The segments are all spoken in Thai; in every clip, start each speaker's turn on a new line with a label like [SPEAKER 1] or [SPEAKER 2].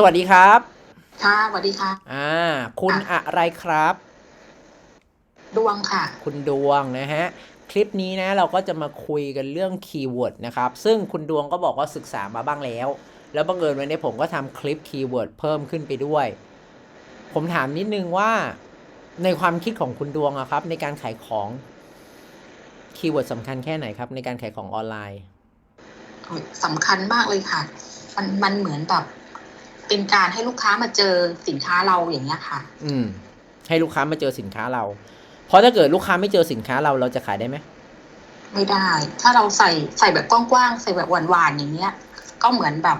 [SPEAKER 1] สวัสดีครับ
[SPEAKER 2] ค่ะสวัสดีค่ะ
[SPEAKER 1] อ่า คุณอะไรครับ
[SPEAKER 2] ดวงค่ะ
[SPEAKER 1] คุณดวงนะฮะ คลิปนี้นะเราก็จะมาคุยกันเรื่องคีย์เวิร์ดนะครับ ซึ่งคุณดวงก็บอกว่าศึกษามาบ้างแล้ว แล้วบังเอิญวันนี้ผมก็ทำคลิปคีย์เวิร์ดเพิ่มขึ้นไปด้วย ผมถามนิดนึงว่าในความคิดของคุณดวงอะครับ ในการขายของคีย์เวิร์ดสำคัญแค่ไหนครับ ในการขายของออนไลน์
[SPEAKER 2] สำคัญมากเลยค่ะ มันมันเหมือนแบบ เป็นการให้ลูกค้ามาเจอสินค้าเราอย่างเงี้ยค่ะ
[SPEAKER 1] อืม ให้ลูกค้ามาเจอสินค้าเรา เพราะถ้าเกิดลูกค้าไม่เจอสินค้าเราเราจะขายได้ไหม
[SPEAKER 2] ไม่ได้ ถ้าเราใส่ใส่แบบกว้างๆใส่แบบหวานๆอย่างเงี้ย ก็เหมือนแบบ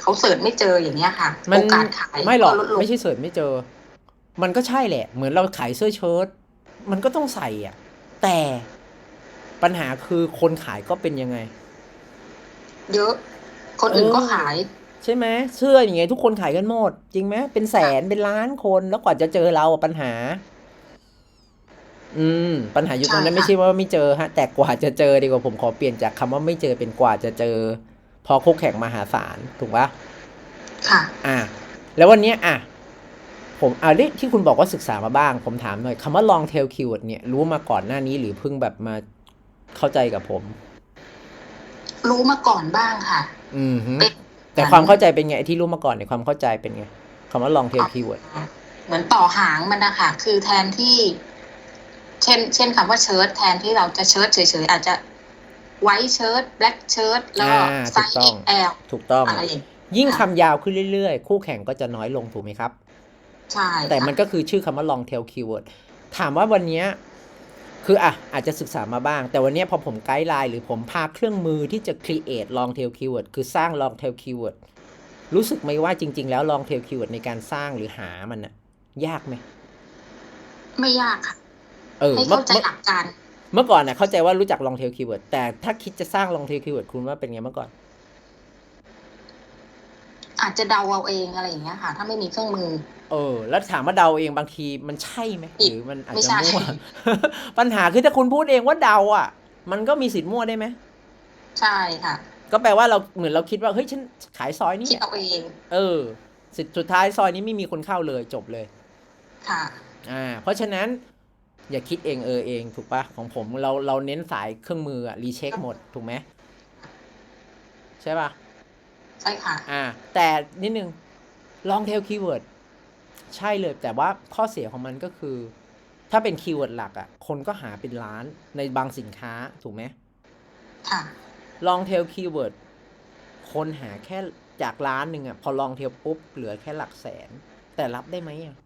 [SPEAKER 2] เขาเสิร์ชไม่เจออย่างเงี้ยค่ะ
[SPEAKER 1] มัน
[SPEAKER 2] โอกาสขาย
[SPEAKER 1] ไม่หรอก
[SPEAKER 2] ลดลง
[SPEAKER 1] ไม่ใช่เสิร์ชไม่เจอ มันก็ใช่แหละ เหมือนเราขายเสื้อเชิ้ตมันก็ต้องใส่อะ แต่ปัญหาคือคนขายก็เป็นยังไง
[SPEAKER 2] เยอะ คนอื่น
[SPEAKER 1] เออ
[SPEAKER 2] ก็ขาย
[SPEAKER 1] ใช่ไหมเสื้ออย่างเงี้ยทุกคนขายกันหมด จริงไหมเป็นแสนเป็นล้านคนแล้วกว่าจะเจอเราอะปัญหา อืม ปัญหาอยู่ตรงนั้น
[SPEAKER 2] ใช่ค่ะ
[SPEAKER 1] ไม่ใช่ว่าไม่เจอฮะ แต่กว่าจะเจอดีกว่าผมขอเปลี่ยนจากคำว่าไม่เจอเป็นกว่าจะเจอ พอคู่แข่งมหาศาลถูกปะ
[SPEAKER 2] ค่ะ
[SPEAKER 1] อะแล้ววันเนี้ยอะผมเอาดิที่คุณบอกว่าศึกษามาบ้าง ผมถามหน่อยคำว่า long tail keyword เนี่ยรู้มาก่อนหน้านี้หรือเพิ่งแบบมาเข้าใจกับผม
[SPEAKER 2] รู้มาก่อนบ้างค่ะ
[SPEAKER 1] อืมฮึ
[SPEAKER 2] เป็น
[SPEAKER 1] แต่ความเข้าใจเป็นไงไอ้ที่รู้มาก่อนในยความเข้าใจเป็นไงคำว่า long tail keyword
[SPEAKER 2] เหมือนต่อหางมันนะคะคือแทนที่ เช่น เช่นคำว่าเชิ้ตแทนที่เราจะเชิ้ตเฉยๆอาจจะไวท์เชิ้ตแบล็กเชิ้ตแล้วก็
[SPEAKER 1] อ่า
[SPEAKER 2] ไซ
[SPEAKER 1] ถูก
[SPEAKER 2] ส์
[SPEAKER 1] ต้อง
[SPEAKER 2] XL
[SPEAKER 1] ถูกต้อง
[SPEAKER 2] อะไรอย่าง
[SPEAKER 1] ยิ่ง
[SPEAKER 2] ค่ะ
[SPEAKER 1] คำยาวขึ้นเรื่อยๆ คู่แข่งก็จะน้อยลงถูกไหมครับ
[SPEAKER 2] ใช่
[SPEAKER 1] แต่มัน
[SPEAKER 2] ค่ะ
[SPEAKER 1] ก็คือชื่อคำว่า long tail keyword ถามว่าวันเนี้ย คืออะอาจจะศึกษามาบ้าง แต่วันเนี้ยพอผมไกด์ไลน์หรือผมพาเครื่องมือที่จะ create long tail keyword คือสร้าง long tail keyword รู้สึกไหมว่าจริง ๆ แล้ว long tail keyword ในการสร้างหรือหามันอะยากไหม
[SPEAKER 2] ไม่ยากค่ะ
[SPEAKER 1] เออ
[SPEAKER 2] ให้
[SPEAKER 1] เมื่อ
[SPEAKER 2] เข้าใจ
[SPEAKER 1] เมื่อ
[SPEAKER 2] หลักการ
[SPEAKER 1] เมื่อก่อนน่ะเข้าใจว่ารู้จัก long tail keyword แต่ถ้าคิดจะสร้าง long tail keyword คุณว่าเป็นไงเมื่อก่อน
[SPEAKER 2] อาจจะเดาเอาเองอะไรอย่างเงี้ยค่ะ ถ้าไม่มีเครื่องมือ
[SPEAKER 1] เออ แล้วถามว่าเดาเองบางทีมันใช่ไหมห
[SPEAKER 2] อีก
[SPEAKER 1] รือมันอาจ
[SPEAKER 2] ไม่
[SPEAKER 1] จะ
[SPEAKER 2] ใช่
[SPEAKER 1] มั่วปัญหาคือถ้าคุณพูดเองว่าเดาอะ มันก็มีสิทธิ์มั่วได้ไหม
[SPEAKER 2] ใช่ค่ะ
[SPEAKER 1] ก็แปลว่าเราเหมือนเราคิดว่าเฮ้ยฉันขายซอยนี้
[SPEAKER 2] คิดเอาเอง
[SPEAKER 1] เออสุดสุดท้ายซอยนี้ไม่มีคนเข้าเลยจบเลย
[SPEAKER 2] ค่ะ
[SPEAKER 1] อ่า เพราะฉะนั้น อย่าคิดเองเออเองถูกปะของผมเราเราเน้นสายเครื่องมืออะรีเช็คหมดถูกไหมใช่ปะ
[SPEAKER 2] ใช่ค่ะ
[SPEAKER 1] อ่า แต่นิดนึง long tail keyword ใช่เลยแต่ว่าข้อเสียของมันก็คือ ถ้าเป็นคีย์เวิร์ดหลักอะคนก็หาเป็นล้านในบางสินค้าถูกไหม
[SPEAKER 2] ค่ะ
[SPEAKER 1] long tail keyword คนหาแค่จากล้านหนึ่งอะพอ long tail ปุ๊บ เหลือแค่หลักแสน แต่รับได้ไหมอะ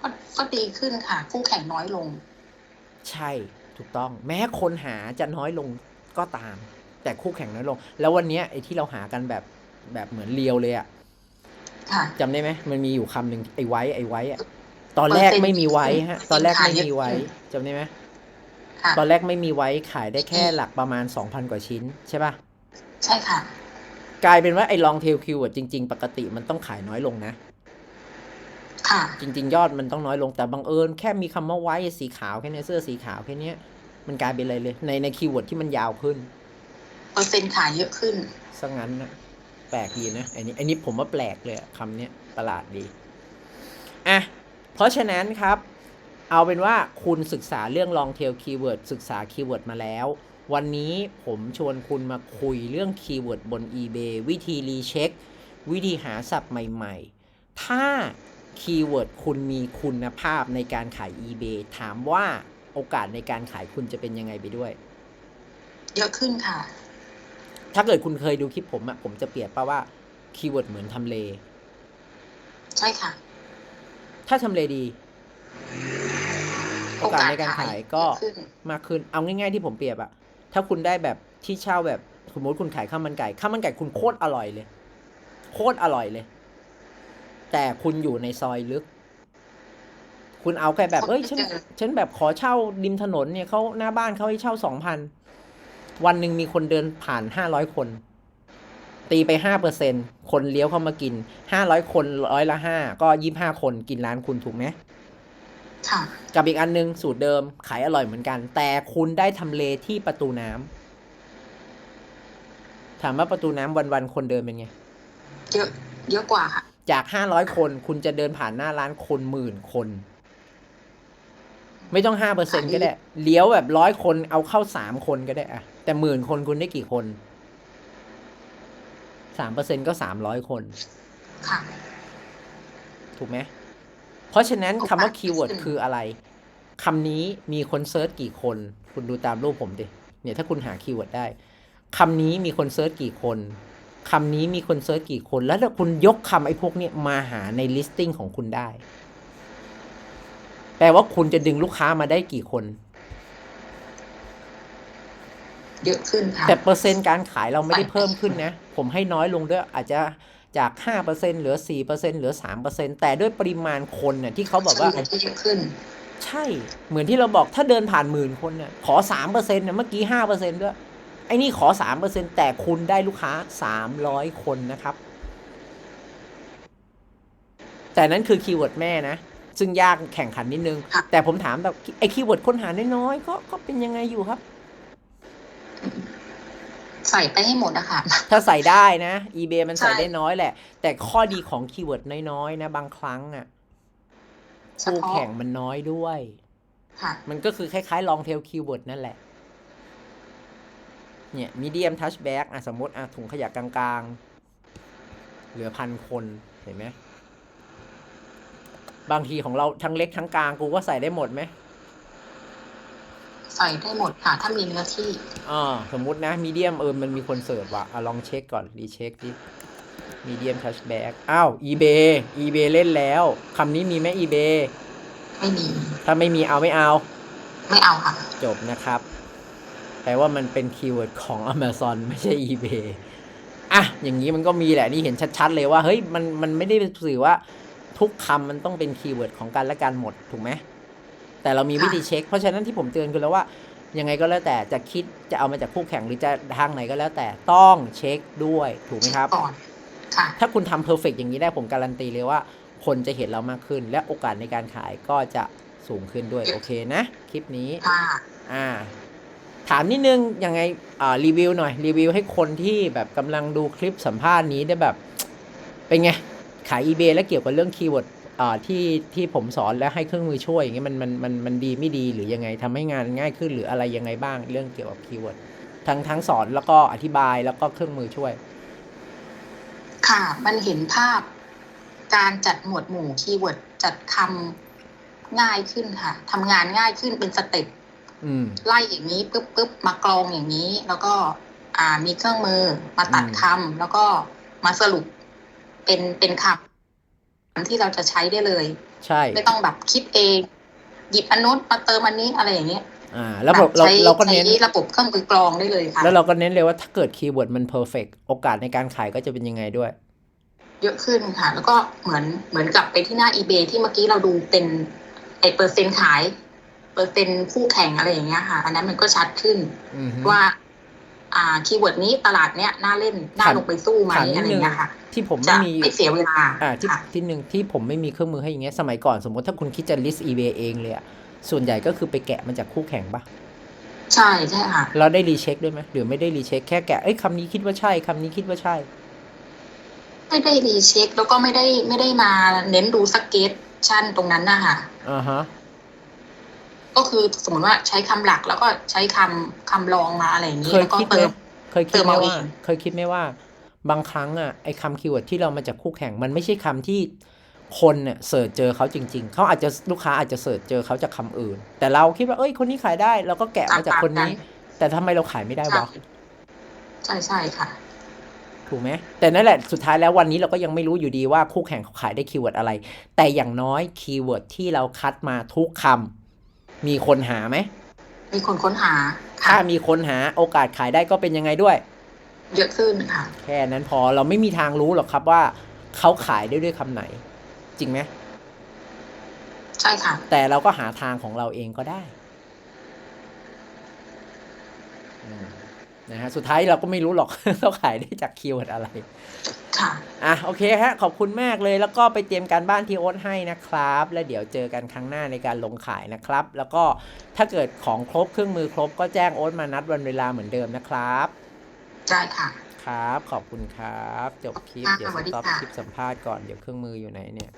[SPEAKER 2] ก็ก็ดีขึ้นค่ะ คู่แข่งน้อยลง
[SPEAKER 1] ใช่ถูกต้อง แม้คนหาจะน้อยลงก็ตาม แต่คู่แข่งน้อยลง แล้ววันเนี้ยไอ้ที่เราหากันแบบแบบเหมือนเรียวเลยอะ
[SPEAKER 2] ค่ะ
[SPEAKER 1] จำได้ไหมมันมีอยู่คำหนึ่งไอ้ไว้ไอ้ไว้อะตอนแรกไม่มีไว้ฮะ ตอนแรกไม่มีไว้จำได้ไหม
[SPEAKER 2] ค่ะ
[SPEAKER 1] ตอนแรกไม่มีไว้ขายได้แค่หลักประมาณ2,000กว่าชิ้นใช่ปะ
[SPEAKER 2] ใช่ค่ะ
[SPEAKER 1] กลายเป็นว่าไอ้ long tail keyword จริง ๆ ปกติมันต้องขายน้อยลงนะ
[SPEAKER 2] ค่ะ
[SPEAKER 1] จริง ๆ ยอดมันต้องน้อยลงแต่บังเอิญแค่มีคำว่าไว้สีขาวแค่เนี้ยเสื้อสีขาวแค่เนี้ยมันกลายเป็นอะไรเลย ในในคีย์เวิร์ดที่มันยาวขึ้น
[SPEAKER 2] เปอร์เซ็นต์ขายเยอะขึ้น
[SPEAKER 1] ซะงั้นนะแปลกดีนะไอ้นี้ไอ้นี้ผมว่าแปลกเลยอะคำเนี้ยประหลาดดีอะเพราะฉะนั้นครับ เอาเป็นว่าคุณศึกษาเรื่อง long tail keyword ศึกษาคีย์เวิร์ดมาแล้ว วันนี้ผมชวนคุณมาคุยเรื่องคีย์เวิร์ดบน eBay วิธีรีเช็ค วิธีหาศัพท์ใหม่ ๆ ถ้าคีย์เวิร์ดคุณมีคุณภาพในการขาย eBay ถามว่าโอกาสในการขายคุณจะเป็นยังไงไปด้วย
[SPEAKER 2] เยอะขึ้นค่ะ
[SPEAKER 1] ถ้าเกิดคุณเคยดูคลิปผมอะผมจะเปรียบป่าว่าคีย์เวิร์ดเหมือนทำเล
[SPEAKER 2] ใช่ค่ะ
[SPEAKER 1] ถ้าทำเลดีโอกาสในการขายก็
[SPEAKER 2] เยอะขึ้น
[SPEAKER 1] มากขึ้นเอาง่าย ๆ ที่ผมเปรียบอะถ้าคุณได้แบบที่เช่าแบบสมมติคุณขายข้าวมันไก่ข้าวมันไก่คุณโคตรอร่อยเลย โคตรอร่อยเลย แต่คุณอยู่ในซอยลึก คุณเอาแค่แบบเอ้ยฉันฉันแบบขอเช่าริมถนนเนี่ยเขาหน้าบ้านเขาให้เช่าสองพัน วันหนึ่งมีคนเดินผ่านห้าร้อยคน ตีไปห้าเปอร์เซ็นคนเลี้ยวเข้ามากินห้าร้อยคนร้อยละห้าก็ยี่ห้าคนกินร้านคุณถูกไหม
[SPEAKER 2] ค่ะ
[SPEAKER 1] กับอีกอันนึงสูตรเดิมขายอร่อยเหมือนกัน แต่คุณได้ทำเลที่ประตูน้ำถามว่าประตูน้ำวันๆคนเดินเป็นไง
[SPEAKER 2] เยอะเยอะกว่าค่ะ
[SPEAKER 1] จากห้าร้อยคนคุณจะเดินผ่านหน้าร้านคนหมื่นคน ไม่ต้องห้าเปอร์เซ็นก็ได้ เลี้ยวแบบร้อยคนเอาเข้าสามคนก็ได้อะแต่หมื่นคนคุณได้กี่คนสามเปอร์เซ็นก็สามร้อยคน
[SPEAKER 2] ค่ะ
[SPEAKER 1] ถูกไหม เพราะฉะนั้น
[SPEAKER 2] ถูก
[SPEAKER 1] คำว่า
[SPEAKER 2] ค่ะ
[SPEAKER 1] คีย์เวิร์ด
[SPEAKER 2] อืม
[SPEAKER 1] คืออะไรคำนี้มีคนเซิร์ชกี่คน คุณดูตามรูปผมดิ เนี่ยถ้าคุณหาคีย์เวิร์ดได้คำนี้มีคนเซิร์ชกี่คนคำนี้มีคนเซิร์ชกี่คน แล้วถ้าคุณยกคำไอ้พวกเนี้ยมาหาใน listing ของคุณได้ แปลว่าคุณจะดึงลูกค้ามาได้กี่คน
[SPEAKER 2] เยอะขึ้นค่ะ
[SPEAKER 1] แต่เปอร์เซ็นต์การขายเราไม่ได้
[SPEAKER 2] ไป
[SPEAKER 1] เพิ่มขึ้นนะ ผมให้น้อยลงด้วยอาจจะจาก 5%เหลือ 4%เหลือ 3%แต่ด้วยปริมาณคนเนี่ยที่เขาบอกว่า
[SPEAKER 2] เฉลี่ยที่เยอะขึ้น
[SPEAKER 1] ใช่ เหมือนที่เราบอกถ้าเดินผ่านหมื่นคนเนี่ยขอสามเปอร์เซ็นต์เนี่ยเมื่อกี้ห้าเปอร์เซ็นต์ด้วย ไอ้นี่ขอสามเปอร์เซ็นต์แต่คุณได้ลูกค้าสามร้อยคนนะครับ แต่นั้นคือคีย์เวิร์ดแม่นะ ซึ่งยากแข่งขันนิดนึง
[SPEAKER 2] ค่ะ
[SPEAKER 1] แต่ผมถามแบบไอ้คีย์เวิร์ดค้นหาน้อยๆก็ก็เป็นยังไงอยู่ครับ
[SPEAKER 2] ใส่ไปให้หมดอะค่ะ
[SPEAKER 1] ถ้าใส่ได้นะ eBay มันใส่
[SPEAKER 2] ใช่
[SPEAKER 1] ได้น้อยแหละ แต่ข้อดีของคีย์เวิร์ดน้อยๆนะ บางครั้งอะ
[SPEAKER 2] เฉ
[SPEAKER 1] คู่
[SPEAKER 2] พาะ
[SPEAKER 1] แข่งมันน้อยด้วย
[SPEAKER 2] ค่ะ
[SPEAKER 1] มันก็คือคล้ายๆ long tail keyword นั่นแหละ เนี่ย medium touchback อะสมมติอะถุงขยะกลางๆ เหลือพันคนเห็นไหม บางทีของเราทั้งเล็กทั้งกลางกูก็ใส่ได้หมดไหม
[SPEAKER 2] ใส่ได้หมดค่ะ ถ้ามีเนื้อที่
[SPEAKER 1] อ่าสมมุตินะ medium เออมันมีคนเสิร์ชว่ะอะลองเช็คก่อนรีเช็คดิ medium touchback อ้าว eBay eBay เล่นแล้วคำนี้มีไหม eBay
[SPEAKER 2] ไม่มี
[SPEAKER 1] ถ้าไม่มีเอาไม่เอา
[SPEAKER 2] ไม่เอาค่ะ
[SPEAKER 1] จบนะครับ แปลว่ามันเป็นคีย์เวิร์ดของ Amazon ไม่ใช่ eBay อะ อย่างนี้มันก็มีแหละ นี่เห็นชัด ๆ เลยว่า เฮ้ย มัน มันไม่ได้สื่อว่า ทุกคำมันต้องเป็นคีย์เวิร์ดของกันและกันหมดถูกไหมแต่เรามีวิธีเช็ค เพราะฉะนั้นที่ผมเตือนคือแล้วว่ายังไงก็แล้วแต่จะคิดจะเอามาจากคู่แข่งหรือจะทางไหนก็แล้วแต่ต้องเช็คด้วยถูกไหมครับ
[SPEAKER 2] ก่อนค่ะ
[SPEAKER 1] ถ้าคุณทำเพอร์เฟกอย่างนี้ได้ผมการันตีเลยว่า คนจะเห็นเรามากขึ้น และโอกาสในการขายก็จะสูงขึ้นด้วย โอเคนะ คลิปนี้
[SPEAKER 2] ค่ะ
[SPEAKER 1] อ่า ถามนิดนึงยังไงอ่ารีวิวหน่อย รีวิวให้คนที่แบบกำลังดูคลิปสัมภาษณ์นี้ได้แบบ เป็นไง ขาย eBay แล้วเกี่ยวกับเรื่องคีย์เวิร์ดอ่าที่ที่ผมสอนแล้วให้เครื่องมือช่วยอย่างเงี้ยมันมันมันมันดีไม่ดีหรือยังไงทำให้งานง่ายขึ้นหรืออะไรยังไงบ้างเรื่องเกี่ยวกับคีย์เวิร์ดทั้งทั้งสอนแล้วก็อธิบายแล้วก็เครื่องมือช่วย
[SPEAKER 2] ค่ะมันเห็นภาพ การจัดหมวดหมู่คีย์เวิร์ดจัดคำง่ายขึ้นค่ะทำงานง่ายขึ้นเป็นสเต็ป
[SPEAKER 1] อืม
[SPEAKER 2] ไล่อย่างนี้ปุ๊บปุ๊บมากรองอย่างนี้ แล้วก็ อ่ามีเครื่องมือมาตัด
[SPEAKER 1] อืม
[SPEAKER 2] คำแล้วก็มาสรุป เป็นเป็นคำที่เราจะใช้ได้เลย
[SPEAKER 1] ใช่
[SPEAKER 2] ไม่ต้องแบบคิดเอง หยิบอันนู้นมาเติมอันนี้อะไรอย่างเงี้ย
[SPEAKER 1] อ่าแล้วเราเรา
[SPEAKER 2] ใช้
[SPEAKER 1] เราก็เน้น
[SPEAKER 2] ใช้ระบบเครื่องมือกรองได้เลยค่ะ
[SPEAKER 1] แล้วเราก็เน้นเลยว่าถ้าเกิดคีย์เวิร์ดมันเพอร์เฟกโอกาสในการขายก็จะเป็นยังไงด้วย
[SPEAKER 2] เยอะขึ้นค่ะ แล้วก็เหมือนเหมือนกับไปที่หน้า eBay ที่เมื่อกี้เราดูเป็นไอเปอร์เซ็นต์ขาย เปอร์เซ็นต์คู่แข่งอะไรอย่างเงี้ยค่ะ อันนั้นมันก็ชัดขึ้น
[SPEAKER 1] อือฮึ
[SPEAKER 2] ว่า อ่าคีย์เวิร์ดนี้ตลาดเนี้ยน่าเล่นน่า
[SPEAKER 1] ถาม
[SPEAKER 2] ลงไปสู้ไหม
[SPEAKER 1] ถามนิด
[SPEAKER 2] อะไร
[SPEAKER 1] นึง
[SPEAKER 2] เงี้ยค่ะ
[SPEAKER 1] ที่ผม
[SPEAKER 2] จะ
[SPEAKER 1] ไม่มี
[SPEAKER 2] ไม่เสียเวลา
[SPEAKER 1] อ่าที่
[SPEAKER 2] ค่ะ
[SPEAKER 1] ที่หนึ่งที่ผมไม่มีเครื่องมือให้อย่างเงี้ยสมัยก่อนสมมติถ้าคุณคิดจะ list eBay เองเลยอะส่วนใหญ่ก็คือไปแกะมาจากคู่แข่งปะ
[SPEAKER 2] ใช่ใช่ค่ะ
[SPEAKER 1] เราได้รีเช็คด้วยไหมหรือไม่ได้รีเช็คแค่แกะเอ้ยคำนี้คิดว่าใช่คำนี้คิดว่าใช่
[SPEAKER 2] ไม่ได้รีเช็คแล้วก็ไม่ได้ไม่ได้มาเน้นดูสเก็ตชั่นตรงนั้นนะคะ
[SPEAKER 1] อ่าฮะ
[SPEAKER 2] ก็คือสมมติว่าใช้คำหลักแล้วก็ใช้คำคำรองมาอะไรอย่างนี้
[SPEAKER 1] เคย
[SPEAKER 2] แล้วก็
[SPEAKER 1] คิดไหม
[SPEAKER 2] เติม
[SPEAKER 1] เคยคิดไหม
[SPEAKER 2] เติมเอา
[SPEAKER 1] ว่า
[SPEAKER 2] เอง
[SPEAKER 1] เคยคิดไหมว่า บางครั้งอะไอ้คำคีย์เวิร์ดที่เรามาจากคู่แข่งมันไม่ใช่คำที่คนเนี่ยเสิร์ชเจอเขาจริง ๆ เขาอาจจะลูกค้าอาจจะเสิร์ชเจอเขาจากคำอื่น แต่เราคิดว่าเอ้ยคนนี้ขายได้เราก็แกะมาจากคนนี้ แต่ทำไมเราขายไม่ได้วะ
[SPEAKER 2] ใช่ใช่ค่ะ
[SPEAKER 1] ถูกไหมแต่นั่นแหละสุดท้ายแล้ววันนี้เราก็ยังไม่รู้อยู่ดีว่าคู่แข่งเขาขายได้คีย์เวิร์ดอะไร แต่อย่างน้อยคีย์เวิร์ดที่เราคัดมาทุกคำ มีคนหาไหม
[SPEAKER 2] มีคนค้นหา
[SPEAKER 1] ถ้า
[SPEAKER 2] ค่ะ
[SPEAKER 1] มีคนหาโอกาสขายได้ก็เป็นยังไงด้วย
[SPEAKER 2] เยอะขึ้นค่ะ
[SPEAKER 1] แค่นั้นพอเราไม่มีทางรู้หรอกครับว่าเขาขายได้ด้วยคำไหน จริงไหม
[SPEAKER 2] ใช่ค่ะ
[SPEAKER 1] แต่เราก็หาทางของเราเองก็ได้อืมนะฮะสุดท้ายเราก็ไม่รู้หรอก เขาขายได้จากคีย์เวิร์ดอะไร
[SPEAKER 2] ค่ะ
[SPEAKER 1] อะโอเคฮะขอบคุณมากเลยแล้วก็ไปเตรียมการบ้านที่โอ๊ตให้นะครับ แล้วเดี๋ยวเจอกันครั้งหน้าในการลงขายนะครับ แล้วก็ถ้าเกิดของครบเครื่องมือครบก็แจ้งโอ๊ตมานัดวันเวลาเหมือนเดิมนะครับ
[SPEAKER 2] ใช่ค่ะ
[SPEAKER 1] ครับ ขอบคุณครับ จบคลิป
[SPEAKER 2] ค่ะ
[SPEAKER 1] เดี๋ยว
[SPEAKER 2] ส
[SPEAKER 1] ส
[SPEAKER 2] วัสดี
[SPEAKER 1] ต็อป
[SPEAKER 2] ค่ะ
[SPEAKER 1] คลิปสัมภาษณ์ก่อนเดี๋ยวเครื่องมืออยู่ไหนเนี่ย